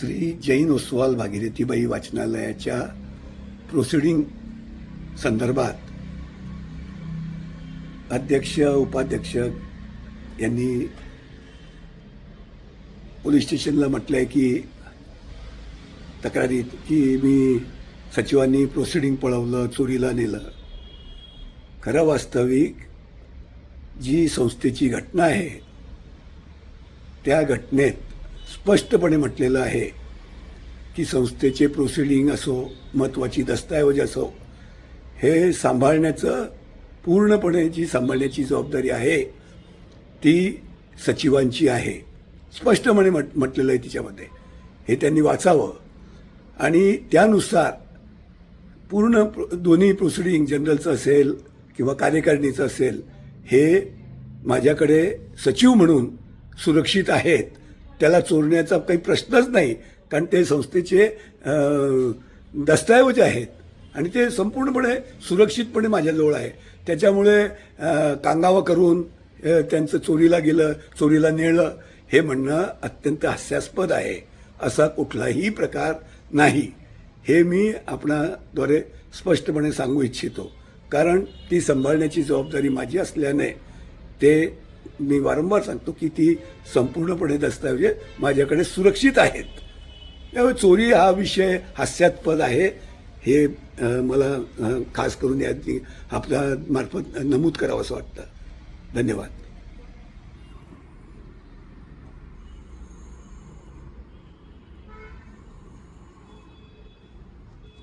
श्री जैन ओसवाल भागीरथीबाई वाचनालयाच्या प्रोसिडिंग संदर्भात अध्यक्ष उपाध्यक्ष यांनी पोलीस स्टेशनला म्हटलं आहे की तक्रारीत की मी सचिवांनी प्रोसिडिंग पळवलं चोरीला नेलं. खरं वास्तविक जी संस्थेची घटना आहे त्या घटनेत स्पष्टपणे म्हटलेलं आहे की संस्थेचे प्रोसिडिंग असो महत्त्वाची दस्तऐवज असो हे सांभाळण्याचं पूर्णपणे जी सांभाळण्याची जबाबदारी आहे ती सचिवांची आहे. स्पष्टपणे म्हट म्हटलेलं आहे तिच्यामध्ये. हे त्यांनी वाचावं. आणि त्यानुसार पूर्ण प्रो- दोन्ही प्रोसिडिंग जनरलचं असेल किंवा कार्यकारिणीचं असेल हे माझ्याकडे सचिव म्हणून सुरक्षित आहेत. त्याला चोरण्याचा काही प्रश्नच नाही. कारण ते संस्थेचे दस्तऐवज आहेत. आणि ते संपूर्णपणे सुरक्षितपणे माझ्याजवळ आहे. त्याच्यामुळे कांगावा करून त्यांचं चोरीला गेलं चोरीला नेलं हे म्हणणं अत्यंत हास्यास्पद आहे. असा कुठलाही प्रकार नाही. हे मी आपणाद्वारे स्पष्टपणे सांगू इच्छितो. कारण ती सांभाळण्याची जबाबदारी माझी असल्याने ते मी वारंवार सांगतो की ती संपूर्णपणे दस्तऐवजे माझ्याकडे सुरक्षित आहेत. त्यामुळे चोरी हा विषय हास्यास्पद आहे. हे मला खास करून या आपल्या मार्फत नमूद करावं असं वाटतं. धन्यवाद.